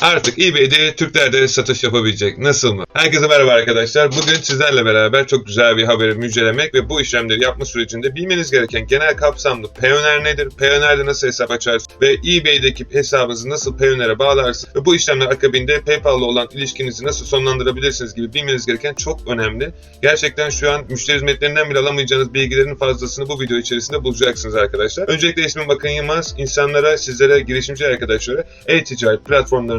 Artık eBay'de Türkler de satış yapabilecek. Nasıl mı? Herkese merhaba arkadaşlar. Bugün sizlerle beraber çok güzel bir haberi müjdelemek ve bu işlemleri yapma sürecinde bilmeniz gereken genel kapsamlı Payoneer nedir? Payoneer'de nasıl hesap açarsın? Ve eBay'deki hesabınızı nasıl Payoneer'e bağlarsın? Ve bu işlemler akabinde PayPal'la olan ilişkinizi nasıl sonlandırabilirsiniz gibi bilmeniz gereken çok önemli. Gerçekten şu an müşteri hizmetlerinden bile alamayacağınız bilgilerin fazlasını bu video içerisinde bulacaksınız arkadaşlar. Öncelikle ismim Bakın Yılmaz. İnsanlara, sizlere, girişimci arkadaşlara e-ticaret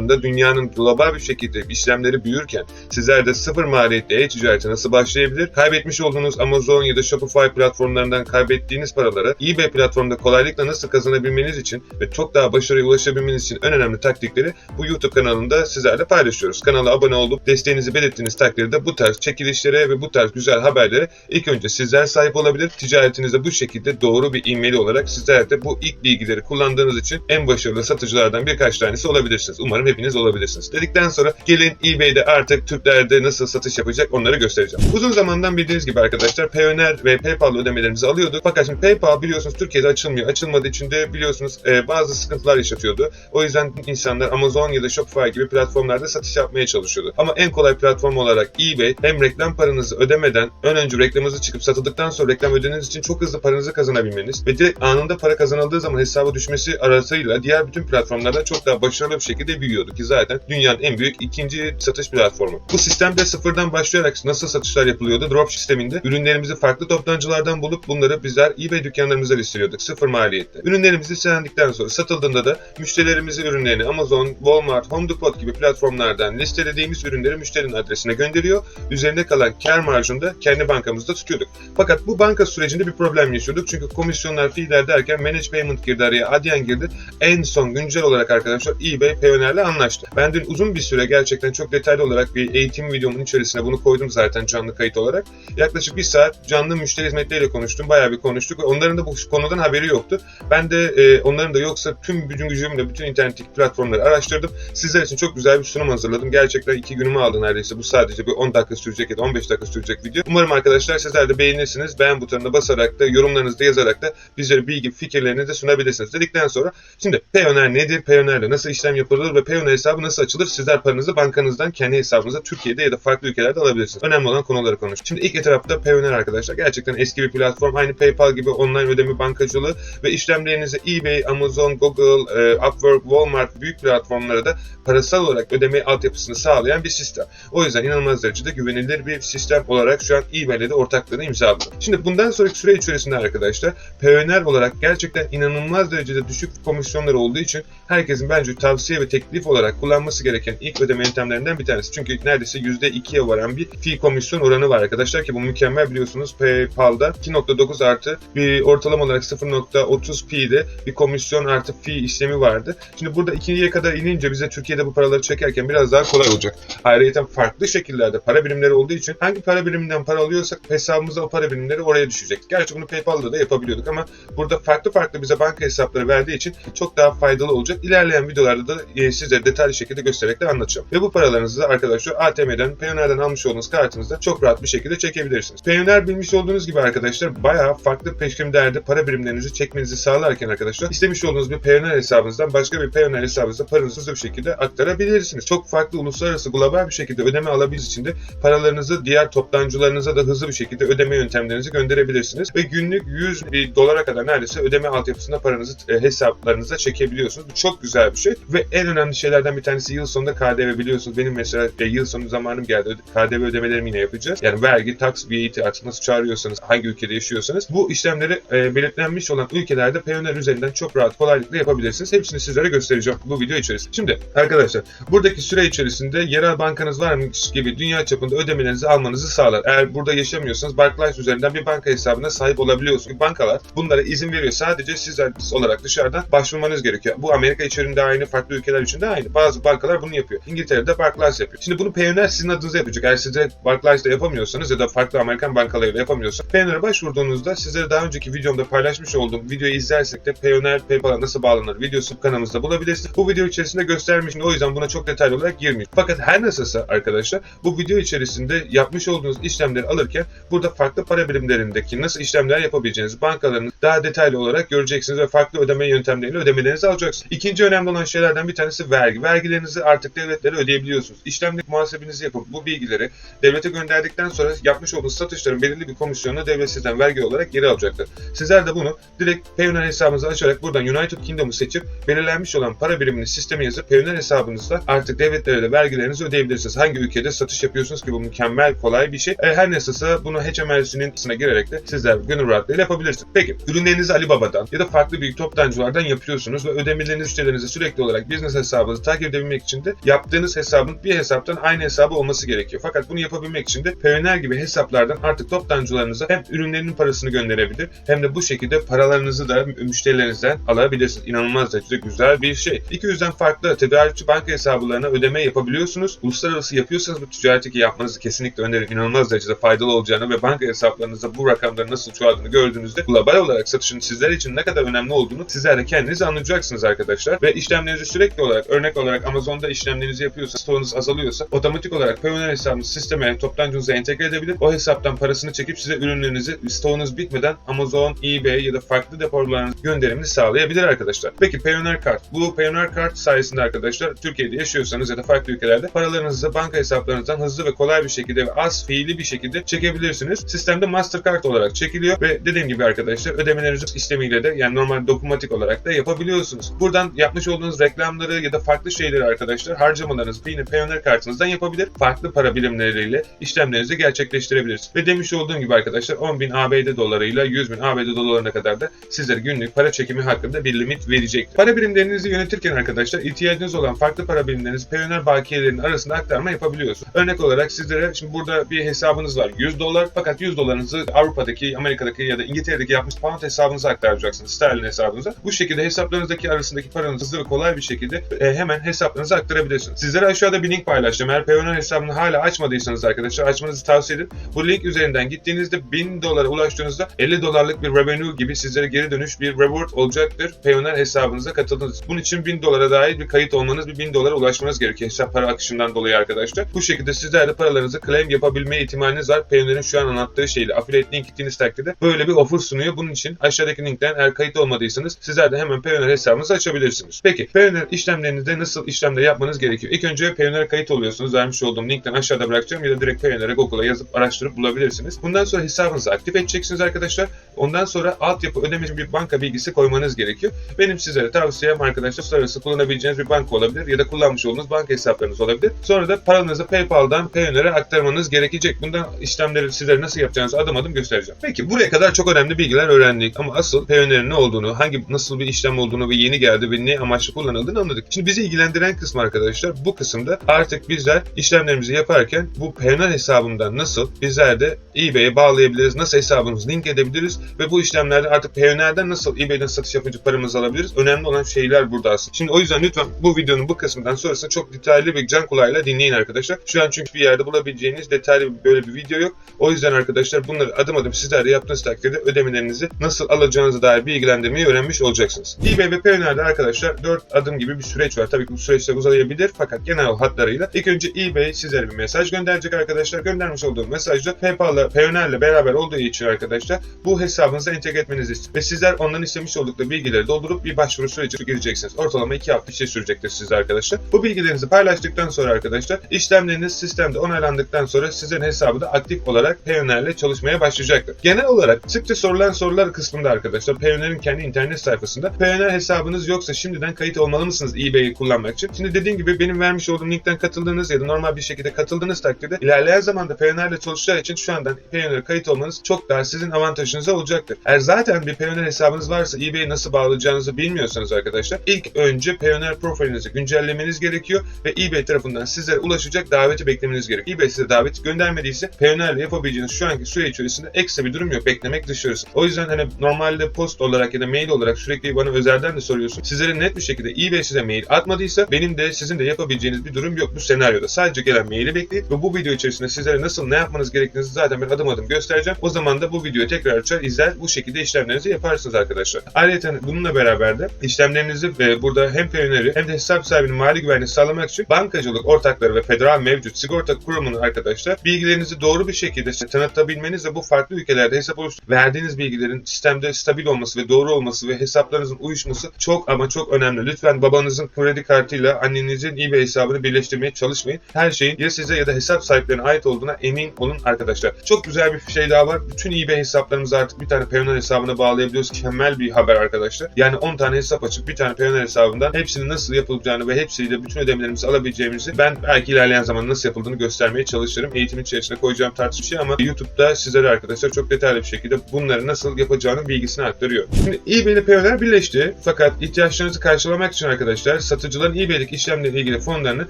platformlarında dünyanın global bir şekilde işlemleri büyürken sizler de sıfır maliyetli e-ticarete nasıl başlayabilir? Kaybetmiş olduğunuz Amazon ya da Shopify platformlarından kaybettiğiniz paraları eBay platformunda kolaylıkla nasıl kazanabilmeniz için ve çok daha başarıya ulaşabilmeniz için en önemli taktikleri bu YouTube kanalında sizlerle paylaşıyoruz. Kanala abone olup desteğinizi belirttiğiniz takdirde bu tarz çekilişlere ve bu tarz güzel haberlere ilk önce sizler sahip olabilir. Ticaretinize bu şekilde doğru bir e-mail olarak sizler de bu ilk bilgileri kullandığınız için en başarılı satıcılardan birkaç tanesi olabilirsiniz. Umarım hepiniz olabilirsiniz. Dedikten sonra gelin eBay'de artık Türklerde nasıl satış yapacak onları göstereceğim. Uzun zamandan bildiğiniz gibi arkadaşlar Payoneer ve PayPal ödemelerimizi alıyorduk. Fakat şimdi PayPal biliyorsunuz Türkiye'de açılmıyor. Açılmadığı için de biliyorsunuz e, bazı sıkıntılar yaşatıyordu. O yüzden insanlar Amazon ya da Shopify gibi platformlarda satış yapmaya çalışıyordu. Ama en kolay platform olarak eBay hem reklam paranızı ödemeden ön önce reklamınızı çıkıp satıldıktan sonra reklam ödediğiniz için çok hızlı paranızı kazanabilmeniz ve direkt anında para kazanıldığı zaman hesaba düşmesi arasıyla diğer bütün platformlarda çok daha başarılı bir şekilde büyüyordu ki zaten dünyanın en büyük ikinci satış platformu. Bu sistemde sıfırdan başlayarak nasıl satışlar yapılıyordu? Drop sisteminde ürünlerimizi farklı toptancılardan bulup bunları bizler eBay dükkanlarımıza listeliyorduk sıfır maliyette. Ürünlerimizi listelendikten sonra satıldığında da müşterilerimize ürünlerini Amazon, Walmart, Home Depot gibi platformlardan listelediğimiz ürünleri müşterinin adresine gönderiyor. Üzerinde kalan kar marjını da kendi bankamızda tutuyorduk. Fakat bu banka sürecinde bir problem yaşıyorduk. Çünkü komisyonlar, fiiller derken Manage Payment girdi araya, Adyen girdi. En son güncel olarak arkadaşlar eBay Payoneer'le anlaştı. Ben dün uzun bir süre gerçekten çok detaylı olarak bir eğitim videomun içerisine bunu koydum zaten canlı kayıt olarak. Yaklaşık bir saat canlı müşteri hizmetleriyle konuştum. Bayağı bir konuştuk onların da bu konudan haberi yoktu. Ben de e, onların da yoksa tüm bütün gücümle bütün internetteki platformları araştırdım. Sizler için çok güzel bir sunum hazırladım. Gerçekten iki günümü aldı neredeyse. Bu sadece bir 10 dakika sürecek ya da 15 dakika sürecek video. Umarım arkadaşlar sizler de beğenirsiniz. Beğen butonuna basarak da yorumlarınızı da yazarak da bizlere bilgi fikirlerinizi de sunabilirsiniz. Dedikten sonra şimdi Payoneer nedir? Payoneer'le nasıl işlem yapılır ve Payoneer hesabı nasıl açılır? Sizler paranızı bankanızdan kendi hesabınıza Türkiye'de ya da farklı ülkelerde alabilirsiniz. Önemli olan konuları konuş. Şimdi ilk etapta Payoneer arkadaşlar gerçekten eski bir platform. Aynı PayPal gibi online ödeme bankacılığı ve işlemlerinizi eBay, Amazon, Google, e, Upwork, Walmart büyük platformlara da parasal olarak ödeme altyapısını sağlayan bir sistem. O yüzden inanılmaz derecede güvenilir bir sistem olarak şu an eBay'le de ortaklığını imzaladı. Şimdi bundan sonraki süre içerisinde arkadaşlar Payoneer olarak gerçekten inanılmaz derecede düşük komisyonları olduğu için herkesin bence tavsiye ve teklif olarak kullanması gereken ilk ödeme yöntemlerinden bir tanesi. Çünkü neredeyse %2'ye varan bir fee komisyon oranı var arkadaşlar ki bu mükemmel biliyorsunuz PayPal'da 2.9 artı bir ortalama olarak 0.30 P'de bir komisyon artı fee işlemi vardı. Şimdi burada ikiye kadar inince bize Türkiye'de bu paraları çekerken biraz daha kolay olacak. Ayrıca farklı şekillerde para birimleri olduğu için hangi para biriminden para alıyorsak hesabımıza o para birimleri oraya düşecek. Gerçi bunu PayPal'da da yapabiliyorduk ama burada farklı farklı bize banka hesapları verdiği için çok daha faydalı olacak. İlerleyen videolarda da e, sizlere detaylı şekilde göstererek de anlatacağım. Ve bu paralarınızı da arkadaşlar ATM'den, Payoneer'den almış olduğunuz kartınızda çok rahat bir şekilde çekebilirsiniz. Payoneer bilmiş olduğunuz gibi arkadaşlar bayağı farklı peşkimlerde para birimlerinizi çekmenizi sağlarken arkadaşlar istemiş olduğunuz bir Payoneer hesabınızdan başka bir Payoneer hesabınıza paranızı hızlı bir şekilde aktarabilirsiniz. Çok farklı uluslararası global bir şekilde ödeme alabildiğiniz için de paralarınızı diğer toptancılarınıza da hızlı bir şekilde ödeme yöntemlerinizi gönderebilirsiniz. Ve günlük 100 bir dolara kadar neredeyse ödeme altyapısında paranızı e, hesaplarınıza çekebiliyorsunuz. Bu çok güzel bir şey. Ve en önemli şeylerden bir tanesi yıl sonunda KDV biliyorsunuz. Benim mesela e, yıl sonu zamanım geldi. KDV ödemelerimi yine yapacağız. Yani vergi, tax, VAT artık nasıl çağırıyorsanız, hangi ülkede yaşıyorsanız bu işlemleri e, belirtlenmiş olan ülkelerde Payoneer üzerinden çok rahat kolaylıkla yapabilirsiniz. Hepsini sizlere göstereceğim bu video içerisinde. Şimdi arkadaşlar buradaki süre içerisinde yerel bankanız varmış gibi dünya çapında ödemelerinizi almanızı sağlar. Eğer burada yaşamıyorsanız Barclays üzerinden bir banka hesabına sahip olabiliyorsunuz. Bankalar bunlara izin veriyor. Sadece sizler olarak dışarıdan başvurmanız gerekiyor. Bu Amerika içerisinde aynı, farklı ülkeler için de aynı. Bazı bankalar bunu yapıyor. İngiltere'de Barclays yapıyor. Şimdi bunu Payoneer sizin adınıza yapacak. Eğer siz de Barclays'da yapamıyorsanız ya da farklı Amerikan bankalarıyla yapamıyorsanız Payoneer'e başvurduğunuzda sizlere daha önceki videomda paylaşmış olduğum videoyu izlersek de Payoneer PayPal'a nasıl bağlanır videosu kanalımızda bulabilirsiniz. Bu video içerisinde göstermişim. O yüzden buna çok detaylı olarak girmeyeyim. Fakat her nasılsa arkadaşlar bu video içerisinde yapmış olduğunuz işlemleri alırken burada farklı para birimlerindeki nasıl işlemler yapabileceğiniz bankaların daha detaylı olarak göreceksiniz ve farklı ödeme yöntemleriyle ödemelerinizi alacaksınız. İkinci önemli olan şeylerden bir tanesi vergi. Vergi. Vergilerinizi artık devletlere ödeyebiliyorsunuz. İşlemlik muhasebenizi yapıp bu bilgileri devlete gönderdikten sonra yapmış olduğunuz satışların belirli bir komisyonuna devlet sizden vergi olarak geri alacaktır. Sizler de bunu direkt Payoneer hesabınızı açarak buradan United Kingdom'u seçip belirlenmiş olan para birimini sisteme yazıp Payoneer hesabınızda artık devletlere de vergilerinizi ödeyebilirsiniz. Hangi ülkede satış yapıyorsunuz ki bu mükemmel kolay bir şey. E, her nasılsa bunu HMRC'nin içine girerek de sizler gönül rahatlığıyla yapabilirsiniz. Peki ürünlerinizi Alibaba'dan ya da farklı büyük toptancılardan yapıyorsunuz ve ödemelerinizi müşterilerinize sürekli olarak business hesabınızı takip edebilmek için de yaptığınız hesabın bir hesaptan aynı hesabı olması gerekiyor. Fakat bunu yapabilmek için de Payoneer gibi hesaplardan artık toptancılarınıza hem ürünlerinin parasını gönderebilir hem de bu şekilde paralarınızı da müşterilerinizden alabilirsiniz. İnanılmaz derecede güzel bir şey. 200'den farklı tedarikçi banka hesaplarına ödeme yapabiliyorsunuz. Uluslararası yapıyorsanız bu ticareti yapmanızı kesinlikle öneririm. İnanılmaz derecede faydalı olacağını ve banka hesaplarınızda bu rakamların nasıl çoğaldığını gördüğünüzde global olarak satışın sizler için ne kadar önemli olduğunu sizler de kendiniz anlayacaksınız arkadaşlar. Ve işlemlerinizi sürekli olarak örnek olarak Amazon'da işlemlerinizi yapıyorsa, stoğunuz azalıyorsa otomatik olarak Payoneer hesabınızı sisteme toptancınıza entegre edebilir. O hesaptan parasını çekip size ürünlerinizi stoğunuz bitmeden Amazon, eBay ya da farklı depolarınıza gönderimini sağlayabilir arkadaşlar. Peki Payoneer Kart. Bu Payoneer Kart sayesinde arkadaşlar Türkiye'de yaşıyorsanız ya da farklı ülkelerde paralarınızı banka hesaplarınızdan hızlı ve kolay bir şekilde ve az fiili bir şekilde çekebilirsiniz. Sistemde Mastercard olarak çekiliyor ve dediğim gibi arkadaşlar ödemelerinizi işlemiyle de yani normal dokunmatik olarak da yapabiliyorsunuz. Buradan yapmış olduğunuz reklamları ya da farklı şeyleri arkadaşlar harcamalarınızı yine Payoneer kartınızdan yapabilir. Farklı para birimleriyle işlemlerinizi gerçekleştirebilirsiniz. Ve demiş olduğum gibi arkadaşlar 10.000 ABD dolarıyla 100.000 ABD dolarına kadar da sizlere günlük para çekimi hakkında bir limit verecektir. Para birimlerinizi yönetirken arkadaşlar ihtiyacınız olan farklı para birimlerinizi Payoneer bakiyelerinin arasında aktarma yapabiliyorsunuz. Örnek olarak sizlere şimdi burada bir hesabınız var 100 dolar fakat 100 dolarınızı Avrupa'daki, Amerika'daki ya da İngiltere'deki yapmış pound hesabınıza aktaracaksınız. Sterlin hesabınıza. Bu şekilde hesaplarınızdaki arasındaki paranızı hızlı ve kolay bir şekilde e, hemen hesaplarınıza aktarabilirsiniz. Sizlere aşağıda bir link paylaşacağım. Eğer Payoneer hesabını hala açmadıysanız arkadaşlar açmanızı tavsiye ederim. Bu link üzerinden gittiğinizde 1000 dolara ulaştığınızda 50 dolarlık bir revenue gibi sizlere geri dönüş bir reward olacaktır. Payoneer hesabınıza katıldınız. Bunun için 1000 dolara dair bir kayıt olmanız, bir 1000 dolara ulaşmanız gerekiyor hesap para akışından dolayı arkadaşlar. Bu şekilde sizler de paralarınızı claim yapabilme ihtimaliniz var. Payoneer'in şu an anlattığı şeyle affiliate link gittiğiniz takdirde böyle bir offer sunuyor. Bunun için aşağıdaki linkten eğer kayıt olmadıysanız sizler de hemen Payoneer hesabınızı açabilirsiniz. Peki Payoneer işlemlerinizde nasıl işlemler yapmanız gerekiyor? İlk önce Payoneer'e kayıt oluyorsunuz. Vermiş olduğum linkten aşağıda bırakacağım ya da direkt Payoneer'e Google'a yazıp araştırıp bulabilirsiniz. Bundan sonra hesabınızı aktif edeceksiniz arkadaşlar. Ondan sonra altyapı ödeme için bir banka bilgisi koymanız gerekiyor. Benim sizlere tavsiyem arkadaşlar uluslararası kullanabileceğiniz bir banka olabilir ya da kullanmış olduğunuz banka hesaplarınız olabilir. Sonra da paranızı PayPal'dan Payoneer'e aktarmanız gerekecek. Bundan işlemleri sizlere nasıl yapacağınızı adım adım göstereceğim. Peki buraya kadar çok önemli bilgiler öğrendik ama asıl Payoneer'in ne olduğunu, hangi nasıl bir işlem olduğunu ve yeni geldi ve ne amaçlı kullanıldığını anladık. Şimdi bizi ilgilendiren kısmı arkadaşlar bu kısımda artık bizler işlemlerimizi yaparken bu Payoneer hesabından nasıl bizler de eBay'e bağlayabiliriz, nasıl hesabımızı link edebiliriz ve bu işlemlerde artık Payoneer'den nasıl eBay'den satış yapınca paramızı alabiliriz. Önemli olan şeyler burada aslında. Şimdi o yüzden lütfen bu videonun bu kısmından sonrasında çok detaylı ve can kulağıyla dinleyin arkadaşlar. Şu an çünkü bir yerde bulabileceğiniz detaylı böyle bir video yok. O yüzden arkadaşlar bunları adım adım sizler de yaptığınız takdirde ödemelerinizi nasıl alacağınıza dair bilgilendirmeyi öğrenmiş olacaksınız. eBay ve Payoneer'de arkadaşlar 4 adım gibi bir süreç var. Tabii ki bu süreçler uzayabilir fakat genel hatlarıyla ilk önce eBay sizlere bir mesaj gönderecek arkadaşlar. Göndermiş olduğum mesajda PayPal'la Payoneer'le beraber olduğu için arkadaşlar bu hesabınıza entegre etmenizi istiyor. Ve sizler onların istemiş oldukları bilgileri doldurup bir başvuru süreci gireceksiniz. Ortalama 2 hafta şey sürecektir sizde arkadaşlar. Bu bilgilerinizi paylaştıktan sonra arkadaşlar işlemleriniz sistemde onaylandıktan sonra sizin hesabı da aktif olarak Payoneer'le çalışmaya başlayacaktır. Genel olarak sıkça sorulan sorular kısmında arkadaşlar Payoneer'in kendi internet sayfasında Payoneer hesabınız yoksa şimdiden kayıt olmalı mısınız eBay'i kullanmak için? Şimdi dediğim gibi benim vermiş olduğum linkten katıldığınız ya da normal bir şekilde katıldığınız takdirde ilerleyen zamanda Payoneer'le çalışacağı için şu andan Payoneer'e kayıt olmanız çok daha sizin avantajınıza olacaktır. Eğer zaten bir Payoneer hesabınız varsa eBay'i nasıl bağlayacağınızı bilmiyorsanız arkadaşlar ilk önce Payoneer profilinizi güncellemeniz gerekiyor ve eBay tarafından sizlere ulaşacak daveti beklemeniz gerekiyor. eBay size davet göndermediyse Payoneer'le yapabileceğiniz şu anki süre içerisinde ekstra bir durum yok. Beklemek dışarısı. O yüzden hani normalde post olarak ya da mail olarak sürekli bana özelden de soruyorsun. Sizlere net bir şekilde eBay size mail atmadıysa benim de sizin de yapabileceğiniz bir durum yok bu senaryoda. Sadece gelen maili bekleyin ve bu video içerisinde sizlere nasıl ne yapmanız gerektiğini zaten ben adım adım göstereceğim. O zaman da bu videoyu tekrar açar izler bu şekilde işlemlerinizi yaparsınız arkadaşlar. Ayrıca bununla beraber de işlemlerinizi ve burada hem Payoneer'i hem de hesap sahibinin mali güvenliğini sağlamak için bankacılık ortakları ve federal mevcut sigorta kurumunun arkadaşlar bilgilerinizi doğru bir şekilde tanıtabilmeniz ve bu farklı ülkelerde hesap oluşturup verdiğiniz bilgilerin sistemde stabil olması ve doğru olması ve hesaplarınızın uyuşması çok ama çok önemli. Lütfen babanızın kredi kredi kartıyla annenizin eBay hesabını birleştirmeye çalışmayın. Her şeyin ya size ya da hesap sahiplerine ait olduğuna emin olun arkadaşlar. Çok güzel bir şey daha var. Bütün eBay hesaplarımızı artık bir tane Payoneer hesabına bağlayabiliyoruz. Mükemmel bir haber arkadaşlar. Yani 10 tane hesap açıp bir tane Payoneer hesabından hepsinin nasıl yapılacağını ve hepsiyle bütün ödemelerimizi alabileceğimizi ben belki ilerleyen zaman nasıl yapıldığını göstermeye çalışırım. Eğitimin içerisine koyacağım tartışma şey ama YouTube'da sizlere arkadaşlar çok detaylı bir şekilde bunları nasıl yapacağının bilgisini aktarıyor. Şimdi eBay ile Payoneer birleşti. Fakat ihtiyaçlarınızı karşılamak için arkadaşlar satıcıların eBay'deki işlemlerle ilgili fonlarını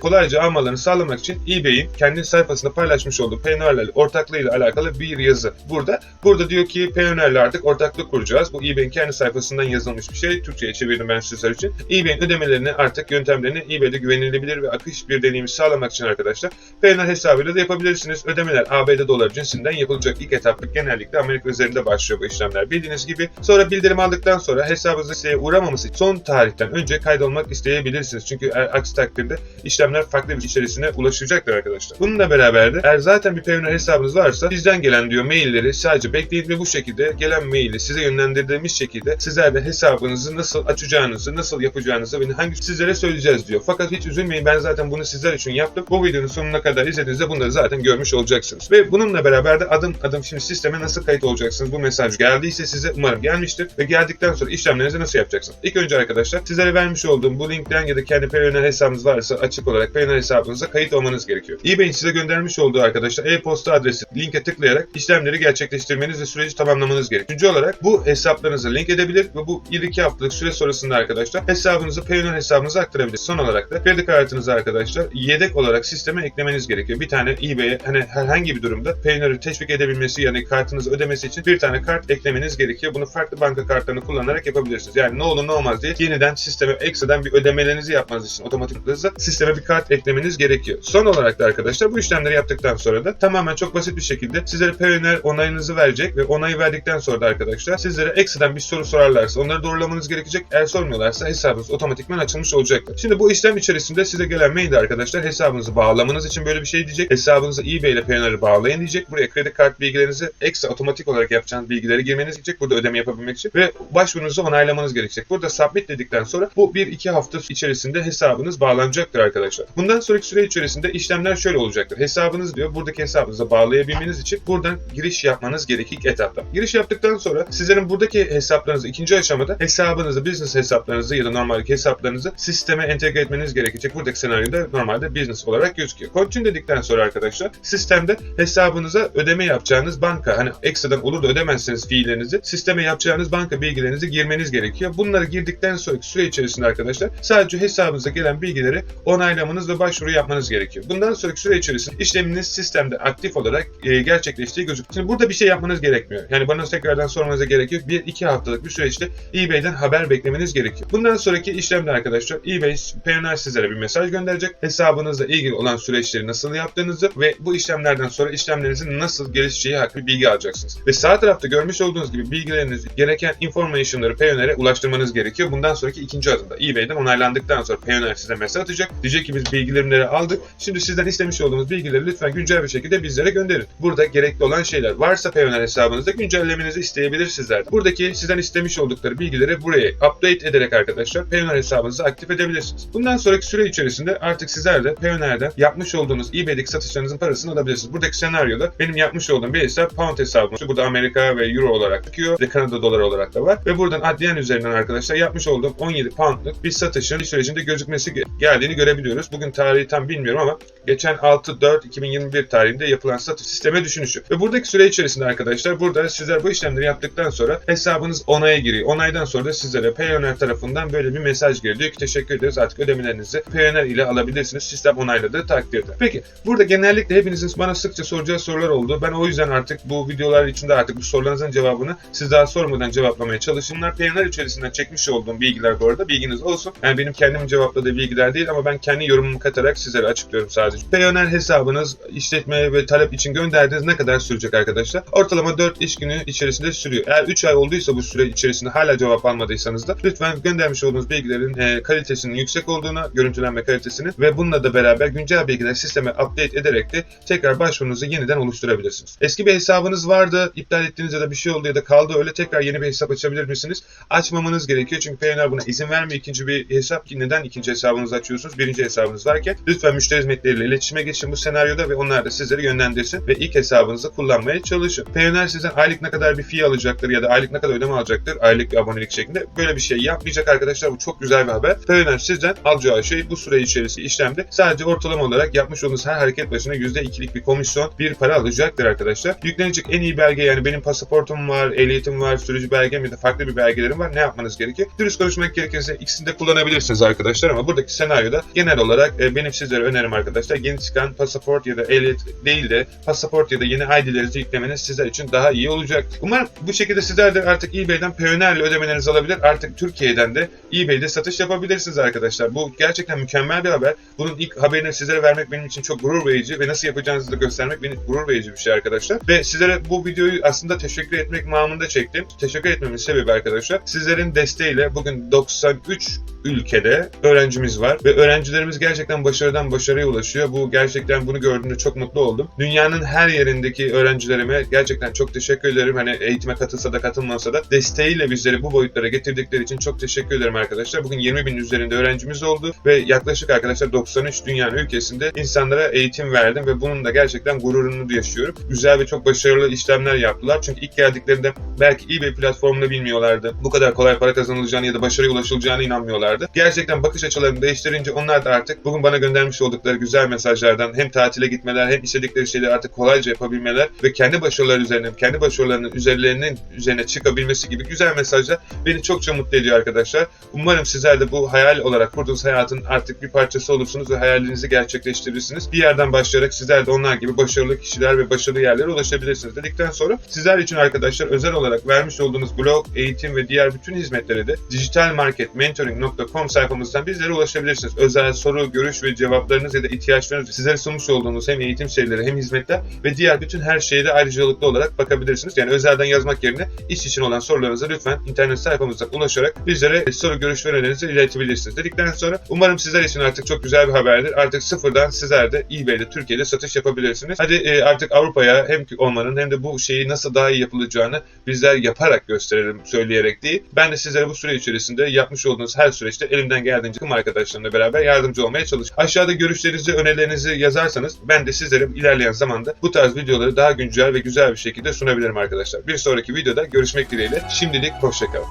kolayca almalarını sağlamak için eBay'in kendi sayfasında paylaşmış olduğu Payoneer'le ortaklığıyla alakalı bir yazı. Burada burada diyor ki Payoneer'le artık ortaklık kuracağız. Bu eBay'in kendi sayfasından yazılmış bir şey. Türkçe'ye çevirdim ben sizler için. eBay'in ödemelerini artık yöntemlerini eBay'de güvenilebilir ve akış bir deneyimi sağlamak için arkadaşlar Payoneer hesabıyla da yapabilirsiniz. Ödemeler ABD dolar cinsinden yapılacak ilk etaplık genellikle Amerika üzerinde başlıyor bu işlemler. Bildiğiniz gibi sonra bildirim aldıktan sonra hesabınızın siteye uğramaması son tarihten önce kaydolmak isteyebilirsiniz. Çünkü eğer aksi takdirde işlemler farklı bir içerisine ulaşacaktır arkadaşlar. Bununla beraber de eğer zaten bir Payoneer hesabınız varsa bizden gelen diyor mailleri sadece bekleyin ve bu şekilde gelen maili size yönlendirdiğimiz şekilde sizler de hesabınızı nasıl açacağınızı, nasıl yapacağınızı ve hangi sizlere söyleyeceğiz diyor. Fakat hiç üzülmeyin ben zaten bunu sizler için yaptım. Bu videonun sonuna kadar izlediğinizde bunları zaten görmüş olacaksınız. Ve bununla beraber de adım adım şimdi sisteme nasıl kayıt olacaksınız? Bu mesaj geldiyse size umarım gelmiştir ve geldikten sonra işlemlerinizi nasıl yapacaksınız? İlk önce arkadaşlar sizlere vermiş olduğum bu linkten ya da kendi Payoneer hesabınız varsa açık olarak Payoneer hesabınıza kayıt olmanız gerekiyor. eBay'in size göndermiş olduğu arkadaşlar e-posta adresi linke tıklayarak işlemleri gerçekleştirmeniz ve süreci tamamlamanız gerekiyor. Üçüncü olarak bu hesaplarınızı link edebilir ve bu 1-2 haftalık süre sonrasında arkadaşlar hesabınızı Payoneer hesabınıza aktarabilir. Son olarak da kredi kartınızı arkadaşlar yedek olarak sisteme eklemeniz gerekiyor. Bir tane eBay'e hani herhangi bir durumda Payoneer'ı teşvik edebilmesi yani kartınızı ödemesi için bir tane kart eklemeniz gerekiyor. Bunu farklı banka kartlarını kullanarak yapabilirsiniz. Yani ne olur ne olmaz diye yeniden sisteme ekstradan bir ödemelerinizi yapmanız için otomatik hızla sisteme bir kart eklemeniz gerekiyor. Son olarak da arkadaşlar bu işlemleri yaptıktan sonra da tamamen çok basit bir şekilde sizlere Payoneer onayınızı verecek ve onayı verdikten sonra da arkadaşlar sizlere ekstradan bir soru sorarlarsa onları doğrulamanız gerekecek. Eğer sormuyorlarsa hesabınız otomatikman açılmış olacaktır. Şimdi bu işlem içerisinde size gelen mailde arkadaşlar hesabınızı bağlamanız için böyle bir şey diyecek. Hesabınızı eBay ile Payoneer'ı bağlayın diyecek. Buraya kredi kart bilgilerinizi ekstra otomatik olarak yapacağınız bilgileri girmeniz gerekecek. Burada ödeme yapabilmek için ve başvurunuzu onaylamanız gerekecek. Burada submit dedikten sonra bu 1-2 hafta içerisinde hesabınız bağlanacaktır arkadaşlar. Bundan sonraki süre içerisinde işlemler şöyle olacaktır. Hesabınız diyor buradaki hesabınıza bağlayabilmeniz için buradan giriş yapmanız gerek ilk etapta. Giriş yaptıktan sonra sizlerin buradaki hesaplarınızı ikinci aşamada hesabınızı, business hesaplarınızı ya da normaldeki hesaplarınızı sisteme entegre etmeniz gerekecek. Buradaki senaryoda normalde business olarak gözüküyor. Continue dedikten sonra arkadaşlar sistemde hesabınıza ödeme yapacağınız banka hani ekstradan olur da ödemezseniz fiillerinizi sisteme yapacağınız banka bilgilerinizi girmeniz gerekiyor. Bunları girdikten sonraki süre içerisinde arkadaşlar sadece hesabınıza gelen bilgileri onaylamanız ve başvuru yapmanız gerekiyor. Bundan sonraki süre içerisinde işleminiz sistemde aktif olarak e, gerçekleştiği gözüküyor. Şimdi burada bir şey yapmanız gerekmiyor. Yani bana tekrardan sormanıza gerek yok. Bir iki haftalık bir süreçte eBay'den haber beklemeniz gerekiyor. Bundan sonraki işlemde arkadaşlar eBay Payoneer sizlere bir mesaj gönderecek. Hesabınızla ilgili olan süreçleri nasıl yaptığınızı ve bu işlemlerden sonra işlemlerinizin nasıl gelişeceği hakkında bilgi alacaksınız. Ve sağ tarafta görmüş olduğunuz gibi bilgilerinizi gereken information'ları Payoneer'e ulaştırmanız gerekiyor. Bundan sonraki ikinci adımda eBay'den onaylandıktan sonra Payoneer size mesaj atacak. Diyecek ki biz bilgileri aldık. Şimdi sizden istemiş olduğumuz bilgileri lütfen güncel bir şekilde bizlere gönderin. Burada gerekli olan şeyler varsa Payoneer hesabınızda güncellemenizi isteyebilir sizlerden. Buradaki sizden istemiş oldukları bilgileri buraya update ederek arkadaşlar Payoneer hesabınızı aktif edebilirsiniz. Bundan sonraki süre içerisinde artık sizler de Payoneer'den yapmış olduğunuz eBay'deki satışlarınızın parasını alabilirsiniz. Buradaki senaryoda benim yapmış olduğum bir hesap pound hesabım. Burada Amerika ve Euro olarak çıkıyor ve Kanada dolar olarak da var. Ve buradan adliyen üzerinden arkadaşlar yapmış olduğum 17 poundluk bir satışın bir sürecinde gözükmesi geldiğini görebiliyoruz. Bugün tarihi tam bilmiyorum ama geçen 6-4-2021 tarihinde yapılan satış sisteme düşünüşü. Ve buradaki süre içerisinde arkadaşlar burada sizler bu işlemleri yaptıktan sonra hesabınız onaya giriyor. Onaydan sonra da sizlere Payoneer tarafından böyle bir mesaj geliyor. Diyor ki teşekkür ederiz artık ödemelerinizi Payoneer ile alabilirsiniz. Sistem onayladığı takdirde. Peki burada genellikle hepinizin bana sıkça soracağı sorular oldu. Ben o yüzden artık bu videolar içinde artık bu sorularınızın cevabını siz daha sormadan cevaplamaya çalışın. Bunlar Payoneer içerisinden çekmiş olduğum bilgiler bu arada. Bilginiz olsun. Yani benim kendim cevapladığı bilgiler değil ama ben kendi yorumumu katarak sizlere açıklıyorum sadece. Payoneer hesabınız işletme ve talep için gönderdiğiniz ne kadar sürecek arkadaşlar? Ortalama 4 iş günü içerisinde sürüyor. Eğer 3 ay olduysa bu süre içerisinde hala cevap almadıysanız da lütfen göndermiş olduğunuz bilgilerin e, kalitesinin yüksek olduğuna, görüntülenme kalitesinin ve bununla da beraber güncel bilgileri sisteme update ederek de tekrar başvurunuzu yeniden oluşturabilirsiniz. Eski bir hesabınız vardı, iptal ettiğiniz ya da bir şey oldu ya da kaldı öyle tekrar yeni bir hesap açabilir misiniz? Açmamanız gerekiyor çünkü Payoneer buna izin vermiyor ikinci bir hesap neden ikinci hesabınızı açıyorsunuz? Birinci hesabınız varken lütfen müşteri hizmetleriyle iletişime geçin bu senaryoda ve onlar da sizleri yönlendirsin ve ilk hesabınızı kullanmaya çalışın. Payoneer sizden aylık ne kadar bir fee alacaktır ya da aylık ne kadar ödeme alacaktır aylık bir abonelik şeklinde böyle bir şey yapmayacak arkadaşlar bu çok güzel bir haber. Payoneer sizden alacağı şey bu süre içerisinde işlemde sadece ortalama olarak yapmış olduğunuz her hareket başına %2'lik bir komisyon bir para alacaktır arkadaşlar. Yüklenecek en iyi belge yani benim pasaportum var, ehliyetim var, sürücü belgem ya da farklı bir belgelerim var. Ne yapmanız gerekiyor? Dürüst konuşmak gerekirse ikisini de kullanabilirsiniz arkadaşlar ama buradaki senaryoda genel olarak e, benim sizlere önerim arkadaşlar yeni çıkan pasaport ya da ehliyet değil de pasaport ya da yeni ID'lerinizi yüklemeniz sizler için daha iyi olacak. Umarım bu şekilde sizler de artık eBay'den Payoneer ile ödemelerinizi alabilir. Artık Türkiye'den de eBay'de satış yapabilirsiniz arkadaşlar. Bu gerçekten mükemmel bir haber. Bunun ilk haberini sizlere vermek benim için çok gurur verici ve nasıl yapacağınızı da göstermek benim gurur verici bir şey arkadaşlar. Ve sizlere bu videoyu aslında teşekkür etmek mamında çektim. Teşekkür etmemin sebebi arkadaşlar sizlerin desteğiyle bugün 93 ülkede öğrencimiz var ve öğrencilerimiz gerçekten başarıdan başarıya ulaşıyor. Bu gerçekten bunu gördüğümde çok mutlu oldum. Dünyanın her yerindeki öğrencilerime gerçekten çok teşekkür ederim. Hani eğitime katılsa da katılmasa da desteğiyle bizleri bu boyutlara getirdikleri için çok teşekkür ederim arkadaşlar. Bugün 20 bin üzerinde öğrencimiz oldu ve yaklaşık arkadaşlar 93 dünyanın ülkesinde insanlara eğitim verdim ve bunun da gerçekten gururunu yaşıyorum. Güzel ve çok başarılı işlemler yaptılar. Çünkü ilk geldiklerinde belki eBay platformunu bilmiyorlardı. Bu kadar kolay para kazanılacağını ya da başarıya ulaşılacağını inanmıyorlardı. Gerçekten bakış açılarını değiştirince onlar da artık bugün bana göndermiş oldukları güzel mesajlardan hem tatile gitmeler hem istedikleri şeyleri artık kolayca yapabilmeler ve kendi başarıları üzerine, kendi başarılarının üzerlerinin üzerine çıkabilmesi gibi güzel mesajlar beni çokça mutlu ediyor arkadaşlar. Umarım sizler de bu hayal olarak kurduğunuz hayatın artık bir parçası olursunuz ve hayallerinizi gerçekleştirirsiniz. Bir yerden başlayarak sizler de onlar gibi başarılı kişiler ve başarılı yerlere ulaşabilirsiniz dedikten sonra sizler için arkadaşlar özel olarak vermiş olduğunuz blog, eğitim ve diğer bütün hizmetleri de dijitalmarketmentoring.com sayfamızdan bizlere ulaşabilirsiniz. Özel soru, görüş ve cevaplarınız ya da ihtiyaçlarınız sizlere sunmuş olduğunuz hem eğitim serileri hem hizmetler ve diğer bütün her şeye de ayrıcalıklı olarak bakabilirsiniz. Yani özelden yazmak yerine iş için olan sorularınızı lütfen internet sayfamızdan ulaşarak bizlere soru, görüş ve önerilerinizi iletebilirsiniz. Dedikten sonra umarım sizler için artık çok güzel bir haberdir. Artık sıfırdan sizler de eBay'de Türkiye'de satış yapabilirsiniz. Hadi e, artık Avrupa'ya hem olmanın hem de bu şeyi nasıl daha iyi yapılacağını bizler yaparak gösterelim söyleyerek değil. Ben de sizlere bu süre içerisinde yapmış olduğunuz her süreçte elimden geldiğince tüm arkadaşlarımla beraber yardımcı olmaya çalışıyorum. Aşağıda görüşlerinizi, önerilerinizi yazarsanız ben de sizlere ilerleyen zamanda bu tarz videoları daha güncel ve güzel bir şekilde sunabilirim arkadaşlar. Bir sonraki videoda görüşmek dileğiyle. Şimdilik hoşçakalın.